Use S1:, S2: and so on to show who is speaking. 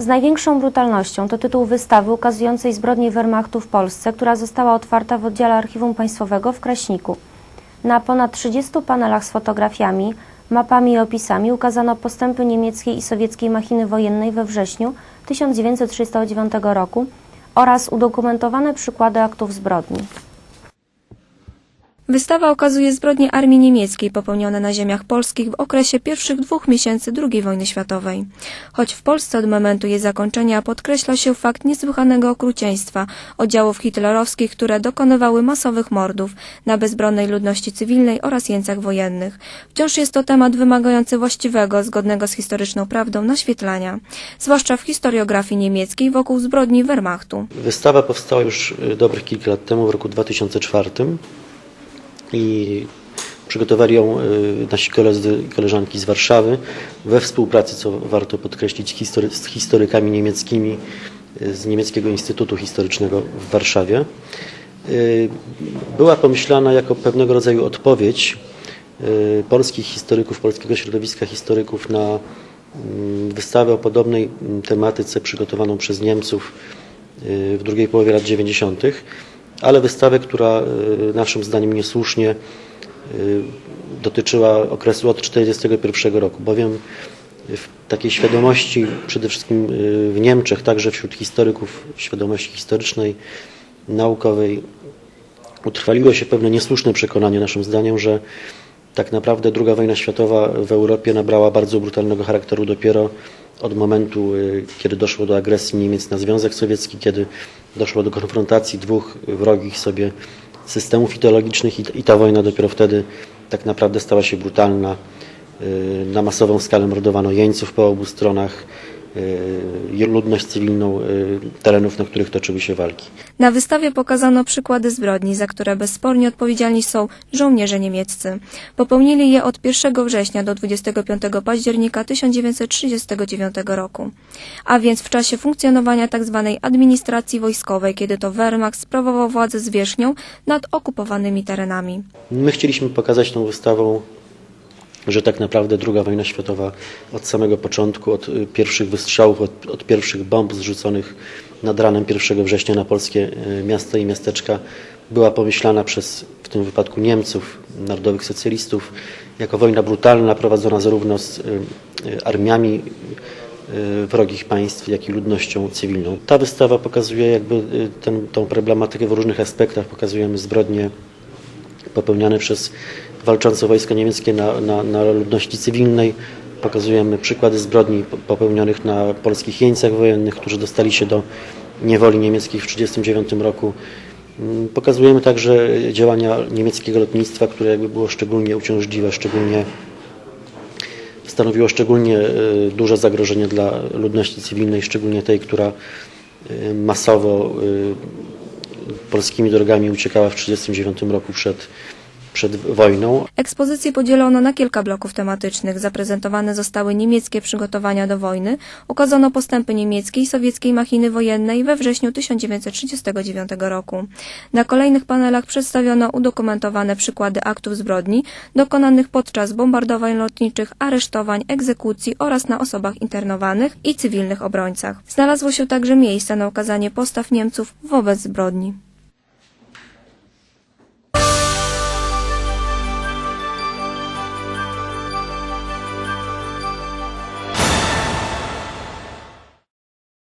S1: Z największą brutalnością to tytuł wystawy ukazującej zbrodnie Wehrmachtu w Polsce, która została otwarta w oddziale Archiwum Państwowego w Kraśniku. Na ponad 30 panelach z fotografiami, mapami i opisami ukazano postępy niemieckiej i sowieckiej machiny wojennej we wrześniu 1939 roku oraz udokumentowane przykłady aktów zbrodni.
S2: Wystawa okazuje zbrodnie armii niemieckiej popełnione na ziemiach polskich w okresie pierwszych dwóch miesięcy II wojny światowej. Choć w Polsce od momentu jej zakończenia podkreśla się fakt niesłychanego okrucieństwa oddziałów hitlerowskich, które dokonywały masowych mordów na bezbronnej ludności cywilnej oraz jeńcach wojennych. Wciąż jest to temat wymagający właściwego, zgodnego z historyczną prawdą naświetlania, zwłaszcza w historiografii niemieckiej wokół zbrodni Wehrmachtu.
S3: Wystawa powstała już y, dobrych kilka lat temu, w roku 2004 i przygotowali ją y, nasi koledzy i koleżanki z Warszawy we współpracy, co warto podkreślić, z historykami niemieckimi y, z Niemieckiego Instytutu Historycznego w Warszawie. Y, Była pomyślana jako pewnego rodzaju odpowiedź polskich historyków, polskiego środowiska historyków na mm, wystawę o podobnej mm, tematyce przygotowaną przez Niemców w drugiej połowie lat 90., ale wystawę, która y, naszym zdaniem niesłusznie y, dotyczyła okresu od 1941 roku, bowiem w takiej świadomości przede wszystkim y, w Niemczech, także wśród historyków świadomości historycznej, naukowej utrwaliło się pewne niesłuszne przekonanie naszym zdaniem, że tak naprawdę II wojna światowa w Europie nabrała bardzo brutalnego charakteru dopiero od momentu, y, kiedy doszło do agresji Niemiec na Związek Sowiecki, kiedy doszło do konfrontacji dwóch wrogich sobie systemów ideologicznych i, ta wojna dopiero wtedy tak naprawdę stała się brutalna. Y, Na masową skalę mordowano jeńców po obu stronach, ludność cywilną y, terenów, na których toczyły się walki.
S2: Na wystawie pokazano przykłady zbrodni, za które bezspornie odpowiedzialni są żołnierze niemieccy. Popełnili je od 1 września do 25 października 1939 roku, a więc w czasie funkcjonowania tzw. administracji wojskowej, kiedy to Wehrmacht sprawował władzę zwierzchnią nad okupowanymi terenami.
S3: My chcieliśmy pokazać tą wystawą, że tak naprawdę II wojna światowa od samego początku, od y, pierwszych wystrzałów, od, od pierwszych bomb zrzuconych nad ranem 1 września na polskie y, miasta i miasteczka była pomyślana przez w tym wypadku Niemców, narodowych socjalistów, jako wojna brutalna prowadzona zarówno z y, armiami wrogich państw, jak i ludnością cywilną. Ta wystawa pokazuje jakby ten, tą problematykę w różnych aspektach. Pokazujemy zbrodnie popełniane przez walczące wojsko niemieckie na, na, na ludności cywilnej. Pokazujemy przykłady zbrodni po- popełnionych na polskich jeńcach wojennych, którzy dostali się do niewoli niemieckich w 1939 roku. Mm, Pokazujemy także działania niemieckiego lotnictwa, które jakby było szczególnie uciążliwe, szczególnie stanowiło szczególnie e, duże zagrożenie dla ludności cywilnej, szczególnie tej, która e, masowo e, polskimi drogami uciekała w 1939 roku przed, przed wojną.
S2: Ekspozycję podzielono na kilka bloków tematycznych. Zaprezentowane zostały niemieckie przygotowania do wojny, ukazano postępy niemieckiej i sowieckiej machiny wojennej we wrześniu 1939 roku. Na kolejnych panelach przedstawiono udokumentowane przykłady aktów zbrodni dokonanych podczas bombardowań lotniczych, aresztowań, egzekucji oraz na osobach internowanych i cywilnych obrońcach. Znalazło się także miejsce na okazanie postaw Niemców wobec zbrodni.